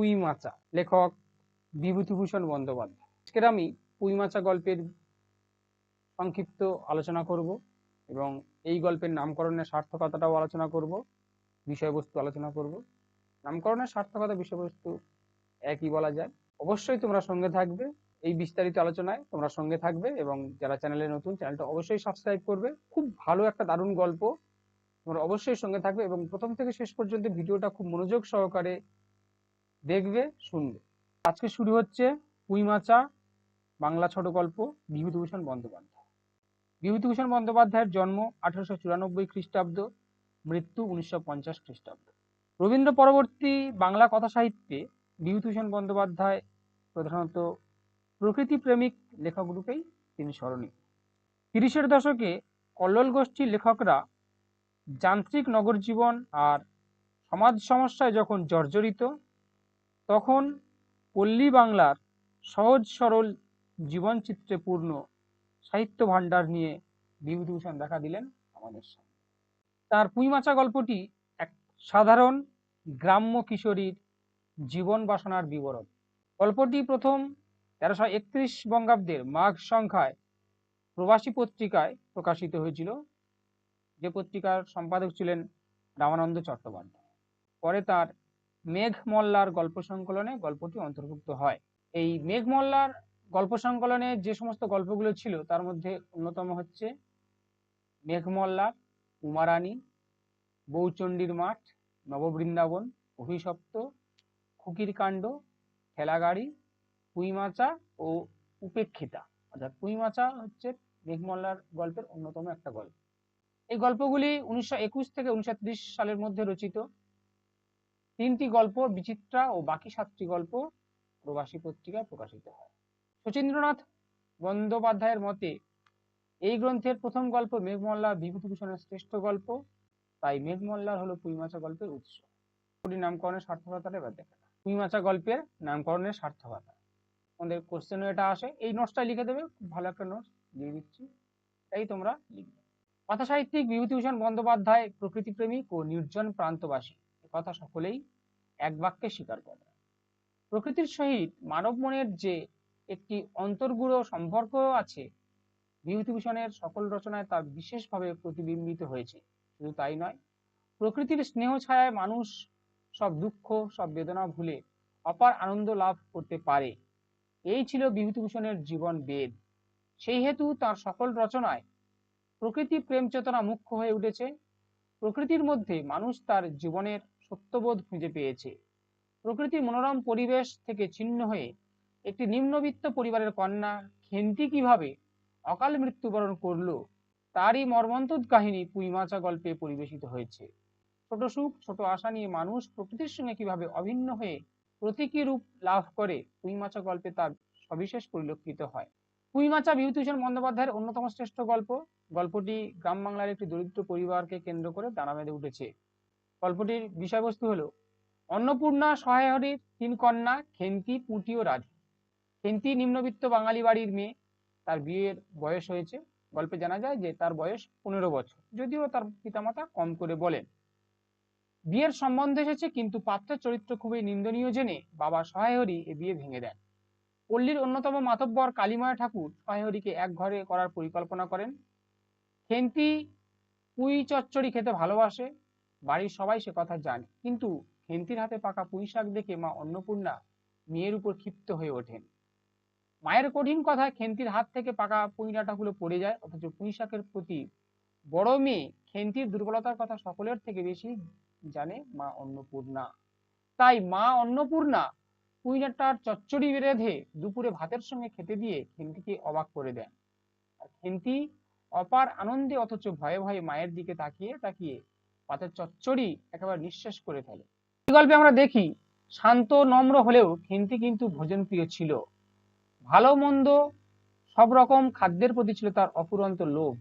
পুঁই মাচা লেখক বিভূতিভূষণ বন্দ্যোপাধ্যায়। আজকের আমি পুঁই মাচা গল্পের সংক্ষিপ্ত আলোচনা করব এবং এই গল্পের নামকরণের সার্থকতাটাও আলোচনা করব, বিষয়বস্তু আলোচনা করব। নামকরণের সার্থকতা, বিষয়বস্তু একই বলা যায়। অবশ্যই তোমরা সঙ্গে থাকবে এই বিস্তারিত আলোচনায়, তোমরা সঙ্গে থাকবে এবং যারা চ্যানেলে নতুন, চ্যানেলটা অবশ্যই সাবস্ক্রাইব করবে। খুব ভালো একটা দারুণ গল্প, তোমরা অবশ্যই সঙ্গে থাকবে এবং প্রথম থেকে শেষ পর্যন্ত ভিডিওটা খুব মনোযোগ সহকারে দেখবে, শুনবে। আজকে শুরু হচ্ছে পুইমাচা বাংলা ছোট গল্প, বিভূতিভূষণ বন্দ্যোপাধ্যায়। বিভূতিভূষণ বন্দ্যোপাধ্যায়ের জন্ম আঠারোশো চুরানব্বই খ্রিস্টাব্দ, মৃত্যু উনিশশো পঞ্চাশ খ্রিস্টাব্দ। রবীন্দ্র পরবর্তী বাংলা কথা সাহিত্যে বিভূতিভূষণ বন্দ্যোপাধ্যায় প্রধানত প্রকৃতি প্রেমিক লেখকরূপেই তিনি স্মরণীয়। তিরিশের দশকে কল্লোল গোষ্ঠীর লেখকরা যান্ত্রিক নগর জীবন আর সমাজ সমস্যায় যখন জর্জরিত তখন পল্লী বাংলার সহজ সরল জীবনচিত্রে পূর্ণ সাহিত্য ভাণ্ডার নিয়ে বিভূতিভূষণ দেখা দিলেন আমাদের সামনে। তার পুঁইমাচা গল্পটি এক সাধারণ গ্রাম্য কিশোরীর জীবন বাসনার বিবরণ। গল্পটি প্রথম তেরোশো একত্রিশ বঙ্গাব্দের মাঘ সংখ্যায় প্রবাসী পত্রিকায় প্রকাশিত হয়েছিল, যে পত্রিকার সম্পাদক ছিলেন রামানন্দ চট্টোপাধ্যায়। পরে তার মেঘ মল্লার গল্প সংকলনে গল্পটি অন্তর্ভুক্ত হয়। এই মেঘ মল্লার গল্প সংকলনে যে সমস্ত গল্পগুলো ছিল, তার মধ্যে অন্যতম হচ্ছে মেঘ মল্লার উমারানী, বৌচণ্ডীর মাঠ, নববৃন্দাবন, অভিশপ্ত খুকির কাণ্ড ঠেলাগাড়ি পুঁইমাচা ও উপেক্ষিতা। অর্থাৎ পুঁইমাচা হচ্ছে মেঘমল্লার গল্পের অন্যতম একটা গল্প। এই গল্পগুলি উনিশশো একুশ থেকে উনিশশো ত্রিশ সালের মধ্যে রচিত। তিনটি গল্প বিচিত্রা ও বাকি সাতটি গল্প প্রবাসী পত্রিকায় প্রকাশিত হয়। শচীন্দ্রনাথ বন্দ্যোপাধ্যায়ের মতে, এই গ্রন্থের প্রথম গল্প মেঘমল্লা বিভূতিভূষণের শ্রেষ্ঠ গল্প, তাই মেঘমল্লার হলো পুঁইমাচা গল্পের উৎস। নামকরণের সার্থকতাটা এবার দেখা পুঁইমাচা গল্পের নামকরণের সার্থকতা। আমাদের কোশ্চেনও এটা আসে। এই নোটসটা লিখে দেবে ভালো একটা নোটস দিয়ে দিচ্ছি। তাই তোমরা লিখবে। কথা সাহিত্যিক বিভূতিভূষণ বন্দ্যোপাধ্যায় প্রকৃতিপ্রেমিক ও নির্জন প্রান্তবাসী। কথা সকলেই এক বাক্যে স্বীকার করে প্রকৃতির সহিত মানব মনের যে একটি অন্তর্গুড় সম্পর্ক আছে, বিভূতিভূষণের সকল রচনায় তা বিশেষভাবে প্রতিবিম্বিত হয়েছে। শুধু তাই নয়, প্রকৃতির স্নেহ ছায়ায় মানুষ সব দুঃখ, সব বেদনা ভুলে অপার আনন্দ লাভ করতে পারে। এই ছিল বিভূতিভূষণের জীবন বেদ। সেই হেতু তার সকল রচনায় প্রকৃতি প্রেম চেতনা মুখ্য হয়ে উঠেছে। প্রকৃতির মধ্যে মানুষ তার জীবনের সত্যবোধ খুঁজে পেয়েছে। প্রকৃতির মনোরম পরিবেশ থেকে ছিন্ন হয়ে একটি নিম্নবিত্ত পরিবারের কন্যা খেন্তি কীভাবে অকাল মৃত্যুবরণ করল, তারই মর্মন্তুদ কাহিনী পুইমাচা গল্পে পরিবেশিত হয়েছে। ছোট সুখ, ছোট আশা নিয়ে মানুষ প্রকৃতির সঙ্গে কীভাবে অভিন্ন হয়ে প্রতীকী রূপ লাভ করে পুইমাচা গল্পে তার সবিশেষ পরিলক্ষিত হয়। পুইমাচা বিভূতিভূষণ বন্দ্যোপাধ্যায়ের অন্যতম শ্রেষ্ঠ গল্প। গল্পটি গ্রাম বাংলার একটি দরিদ্র পরিবারকে কেন্দ্র করে দানা বেঁধে উঠেছে। গল্পটির বিষয়বস্তু হলো, অন্নপূর্ণা সহায়হরির তিন কন্যা খেন্তি পুঁটি ও রাধি। খেন্তি নিম্নবিত্ত বাঙালি বাড়ির মেয়ে। তার বিয়ের বয়স হয়েছে। গল্পে জানা যায় যে তার বয়স পনেরো বছর, যদিও তার পিতামাতা কম করে বলেন। বিয়ের সম্বন্ধ এসেছে, কিন্তু পাত্রের চরিত্র খুবই নিন্দনীয় জেনে বাবা সহায়হরি এ বিয়ে ভেঙে দেন। পল্লীর অন্যতম মাতব্বর কালীময় ঠাকুর সহায়হরিকে এক ঘরে করার পরিকল্পনা করেন। খেন্তি পুঁই চচ্চড়ি খেতে ভালোবাসে বাড়ির সবাই সে কথা জানে। কিন্তু খেন্তির হাতে পাকা পুঁই শাক দেখে মা অন্নপূর্ণা মেয়ের উপর ক্ষিপ্ত হয়ে ওঠেন। মায়ের কঠিন কথায় খেন্তির হাত থেকে পাকা পুঁই ডাঁটাগুলো পড়ে যায়, অথচ পুঁই শাকের প্রতি বড় মেয়ে খেন্তির দুর্বলতার কথা সকলের থেকে বেশি জানে মা অন্নপূর্ণা। তাই মা অন্নপূর্ণা পুঁই ডাঁটার চচ্চড়ি বেঁধে দুপুরে ভাতের সঙ্গে খেতে দিয়ে খেন্তিকে অবাক করে দেন। খেন্তি অপার আনন্দে অথচ ভয়ে ভয়ে মায়ের দিকে তাকিয়ে তাকিয়ে পাতের চচ্চড়ি একেবারে নিঃশেষ করে ফেলে। এই গল্পে আমরা দেখি, শান্ত, নম্র হলেও খেন্তি কিন্তু ভোজনপ্রিয় ছিল। ভালো, মন্দ, সব রকম খাদ্যের প্রতি ছিল তার অফুরন্ত লোভ।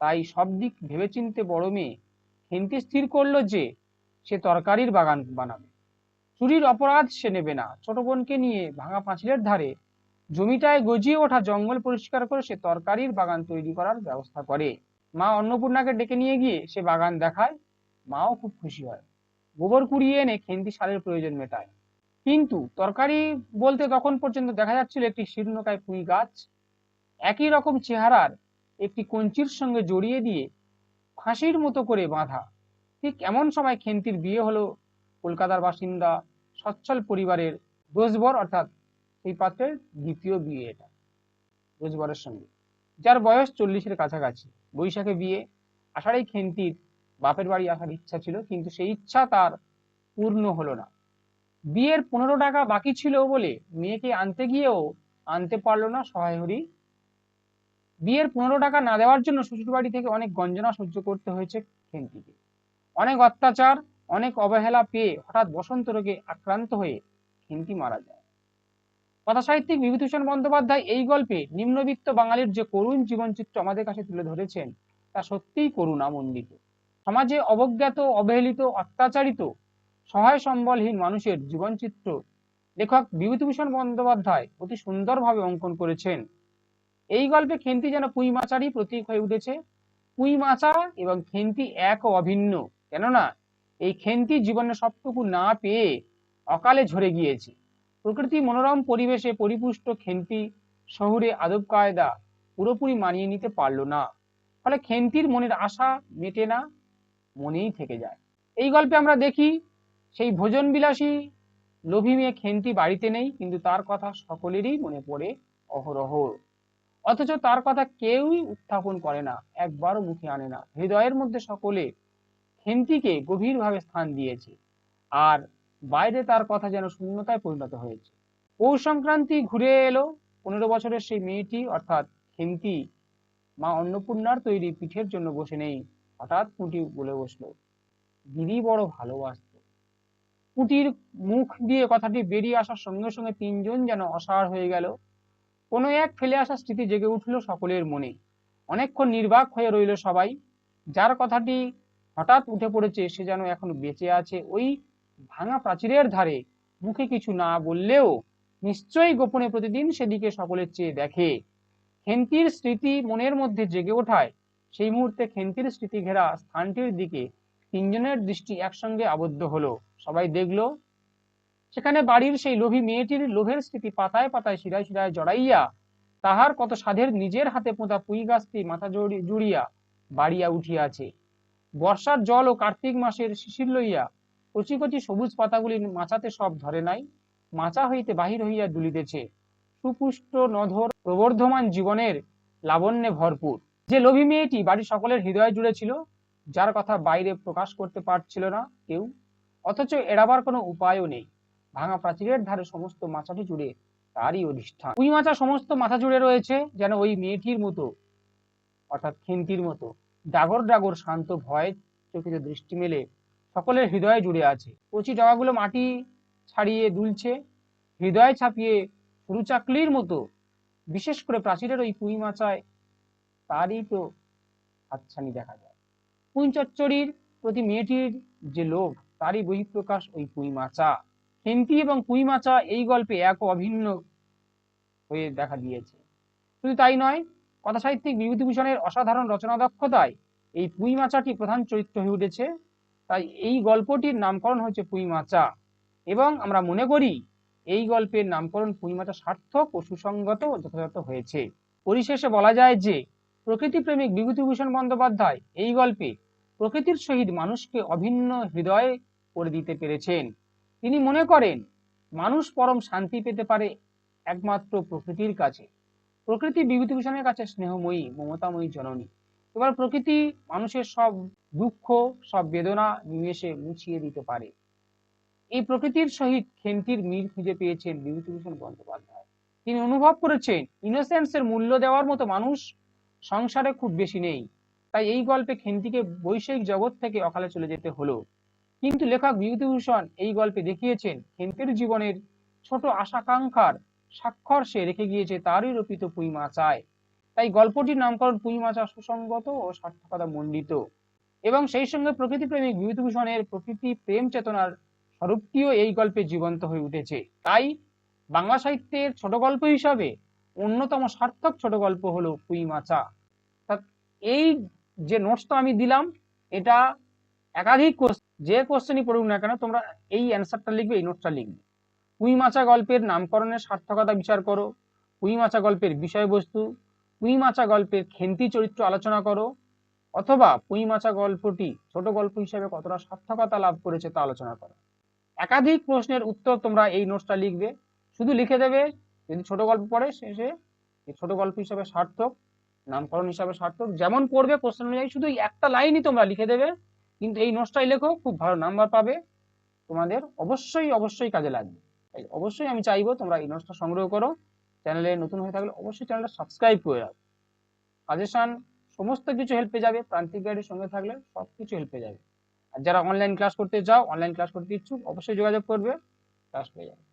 তাই সব দিক ভেবেচিন্তে বড় মেয়ে খেন্তি স্থির করল যে, সে তরকারির বাগান বানাবে। চুরির অপরাধ সে নেবে না। ছোট বোনকে নিয়ে ভাঙা পাঁচিলের ধারে জমিটায় গজিয়ে ওঠা জঙ্গল পরিষ্কার করে সে তরকারির বাগান তৈরি করার ব্যবস্থা করে। মা অন্নপূর্ণাকে ডেকে নিয়ে গিয়ে সে বাগান দেখায় মাও খুব খুশি হয়। গোবর কুড়িয়ে এনে খেন্তি সারের প্রয়োজন মেটায়। কিন্তু তরকারি বলতে তখন পর্যন্ত দেখা যাচ্ছিল একটি শীর্ণকায় পুঁই গাছ? একই রকম চেহারার একটি কঞ্চির সঙ্গে জড়িয়ে দিয়ে ফাঁসির মতো করে বাঁধা। ঠিক এমন সময় খেন্তির বিয়ে হলো কলকাতার বাসিন্দা সচ্ছল পরিবারের দোষবর অর্থাৎ এই পাত্রের দ্বিতীয় বিয়ে এটা দোষবরের সঙ্গে, যার বয়স চল্লিশের কাছাকাছি। বৈশাখে বিয়ে, আষাঢ়েই খেন্তির বাপের বাড়ি আসার ইচ্ছা ছিল, কিন্তু সেই ইচ্ছা তার পূর্ণ হলো না। বিয়ের পনেরো টাকা বাকি ছিল বলে মেয়েকে আনতে গিয়েও আনতে পারল না সহায় হরি বিয়ের পনেরো টাকা না দেওয়ার জন্য শ্বশুর বাড়ি থেকে অনেক গঞ্জনা সহ্য করতে হয়েছে খেন্তিকে অনেক অত্যাচার, অনেক অবহেলা পেয়ে হঠাৎ বসন্ত রোগে আক্রান্ত হয়ে খেন্তি মারা যায়। কথা সাহিত্যিক বিভূতিভূষণ বন্দ্যোপাধ্যায় এই গল্পে নিম্নবিত্ত বাঙালির যে করুণ জীবনচিত্র আমাদের কাছে তুলে ধরেছেন, তা সত্যিই করুণা করুণামণ্ডিত। সমাজে অবজ্ঞাত, অবহেলিত, অত্যাচারিত, সহায় সম্বলহীন মানুষের জীবনচিত্র লেখক বিভূতিভূষণ বন্দ্যোপাধ্যায় অতি সুন্দরভাবে অঙ্কন করেছেন। এই গল্পে খেন্তি যেন পুঁই মাচারই প্রতীক হয়ে উঠেছে। পুঁই মাচা এবং খেন্তি এক ও অভিন্ন, কেননা এই খেন্তি জীবনে সবটুকু না পেয়ে অকালে ঝরে গিয়েছে। প্রকৃতি মনোরম পরিবেশে পরিপুষ্ট খেন্তি শহুরে আদব কায়দা পুরোপুরি মানিয়ে নিতে পারল না। ফলে খেন্তির মনের আশা মেটে না মনেই থেকে যায়। এই গল্পে আমরা দেখি, সেই ভোজন বিলাসী লোভী মেয়ে খেন্তি বাড়িতে নেই, কিন্তু তার কথা সকলেরই মনে পড়ে অহরহ। অথচ তার কথা কেউই উত্থাপন করে না, একবারও মুখে আনে না। হৃদয়ের মধ্যে সকলে খেন্তিকে গভীরভাবে স্থান দিয়েছে, আর বাইরে তার কথা যেন শূন্যতায় পরিণত হয়েছে। পৌষ সংক্রান্তি ঘুরে এলো, পনেরো বছরের সেই মেয়েটি, অর্থাৎ খেন্তি মা অন্নপূর্ণার তৈরি পিঠের জন্য বসে নেই। হঠাৎ পুঁটি বলে বসল, দিদি বড় ভালোবাসত। পুঁটির মুখ দিয়ে কথাটি বেরিয়ে আসার সঙ্গে সঙ্গে তিনজন যেন অসাড় হয়ে গেল। কোনো এক ফেলে আসা স্মৃতি জেগে উঠল সকলের মনে। অনেকক্ষণ নির্বাক হয়ে রইল সবাই। যার কথাটি হঠাৎ উঠে পড়েছে, সে যেন এখন বেঁচে আছে। ওই ভাঙা প্রাচীরের ধারে মুখে কিছু না বললেও নিশ্চয়ই গোপনে প্রতিদিন সেদিকে সকলের চেয়ে দেখে। খেন্তির স্মৃতি মনের মধ্যে জেগে ওঠায় সেই মুহূর্তে খেন্তির স্মৃতি ঘেরা স্থানটির দিকে তিনজনের দৃষ্টি একসঙ্গে আবদ্ধ হলো। সবাই দেখল, সেখানে বাড়ির সেই লোভী মেয়েটির লোভের স্মৃতি পাতায় পাতায় শিরায় শিরায় জড়াইয়া তাহার কত সাধের নিজের হাতে পোঁতা পুঁই গাছটি মাথা জুড়িয়া বাড়িয়া উঠিয়াছে। বর্ষার জল ও কার্তিক মাসের শিশির লইয়া কচি কচি সবুজ পাতাগুলি মাচাতে সব ধরে নাই। মাচা হইতে বাহির হইয়া দুলিতেছে। সুপুষ্ট নধর প্রবর্ধমান জীবনের লাবণ্যে ভরপুর। যে লোভী মেয়েটি বাড়ির সকলের হৃদয় জুড়ে ছিল, যার কথা বাইরে প্রকাশ করতে পারছিল না কেউ, অথচ এড়াবার কোনো উপায়ও নেই। ভাঙা প্রাচীরের ধারে সমস্ত মাচাটি জুড়ে তারই অধিষ্ঠান। উই মাচা সমস্ত মাথা জুড়ে রয়েছে যেন ওই মেয়েটির মতো, অর্থাৎ খিন্তির মতো। ডাগর ডাগর শান্ত ভয় চোখে দৃষ্টি মেলে সকলের হৃদয় জুড়ে আছে। কচি ডাগাগুলো মাটি ছাড়িয়ে দুলছে, হৃদয় ছাপিয়ে সরু চাকলির মতো। বিশেষ করে প্রাচীরের ওই পুঁই মাচায় তারই তো হাতছানি দেখা যায়। পুঁই প্রতি মেয়েটির যে লোভ, তারই বহিঃপ্রকাশ ওই পুঁই মাচা। খেন্তি এবং পুঁই মাচা এই গল্পে এক অভিন্ন হয়ে দেখা দিয়েছে। শুধু তাই নয় কথা সাহিত্যিক বিভূতিভূষণের অসাধারণ রচনা দক্ষতায় এই পুঁই মাচাটি প্রধান চরিত্র হয়ে উঠেছে। তাই এই গল্পটির নামকরণ হয়েছে পুঁই মাচা। এবং আমরা মনে করি, এই গল্পের নামকরণ পুঁই মাচা সার্থক ও সুসংগত যথাযথ হয়েছে। পরিশেষে বলা যায় যে প্রকৃতি প্রেমিক বিভূতিভূষণ বন্দ্যোপাধ্যায় এই গল্পে প্রকৃতির সহিত মানুষকে অভিন্ন হৃদয় করে দিতে পেরেছেন। তিনি মনে করেন, মানুষ পরম শান্তি পেতে পারে একমাত্র প্রকৃতির কাছে। প্রকৃতি বিভূতিভূষণের কাছে স্নেহময়ী, মমতাময়ী জননী। এবার প্রকৃতি মানুষের সব দুঃখ, সব বেদনা নিমেষে মুছিয়ে দিতে পারে। এই প্রকৃতির সহিত খেন্তির মিল খুঁজে পেয়েছেন বিভূতিভূষণ বন্দ্যোপাধ্যায়। তিনি অনুভব করেছেন ইনোসেন্সের মূল্য দেওয়ার মতো মানুষ সংসারে খুব বেশি নেই। তাই এই গল্পে খেন্তিকে বৈষয়িক জগৎ থেকে অকালে চলে যেতে হলো। কিন্তু লেখক বিভূতিভূষণ এই গল্পে দেখিয়েছেন হেন্তের জীবনের ছোট আশাকাঙ্ক্ষার স্বাক্ষর সে রেখে গিয়েছে, তারই রচিত পুঁই মাচায়। তাই গল্পটির নামকরণ পুঁই মাচা সুসঙ্গত ও সার্থকতা মণ্ডিত। এবং সেই সঙ্গে প্রকৃতি প্রেমিক বিভূতিভূষণের প্রকৃতি প্রেম চেতনার স্বরূপটিও এই গল্পে জীবন্ত হয়ে উঠেছে। তাই বাংলা সাহিত্যের ছোট গল্প হিসাবে অন্যতম সার্থক ছোট গল্প হলো পুঁই মাচা। তা এই যে নোটসটা আমি দিলাম, এটা একাধিক যে কোশ্চেনই পড়ুক না কেন, তোমরা এই অ্যান্সারটা লিখবে, এই নোটটা লিখবে। পুঁই মাচা গল্পের নামকরণের সার্থকতা বিচার করো পুঁই মাচা গল্পের বিষয়বস্তু পুঁই মাচা গল্পের খেন্তি চরিত্র আলোচনা করো, অথবা পুঁই মাচা গল্পটি ছোট গল্প হিসেবে কতটা সার্থকতা লাভ করেছে তা আলোচনা করো। একাধিক প্রশ্নের উত্তর তোমরা এই নোটসটা লিখবে, শুধু লিখে দেবে যদি ছোট গল্প পড়ে এই ছোট গল্প হিসাবে সার্থক, নামকরণ হিসাবে সার্থক, যেমন পড়বে কোশ্চেন অনুযায়ী শুধু একটা লাইনই তোমরা লিখে দেবে, কিন্তু এই নোটসটাই লেখো, খুব ভালো নাম্বার পাবে, তোমাদের অবশ্যই অবশ্যই কাজে লাগবে। তাই অবশ্যই আমি চাইব তোমরা এই নোটসটা সংগ্রহ করো, চ্যানেলে নতুন হয়ে থাকলে অবশ্যই চ্যানেলটা সাবস্ক্রাইব করে রাখো। সাজেশন, সমস্ত কিছু হেল্প পেয়ে যাবে, প্রান্তিক গাইডের সঙ্গে থাকলে সব কিছু হেল্প পেয়ে যাবে। আর যারা অনলাইন ক্লাস করতে চাও অনলাইন ক্লাস করতে ইচ্ছুক, অবশ্যই যোগাযোগ করবে ক্লাস পেয়ে যাবে।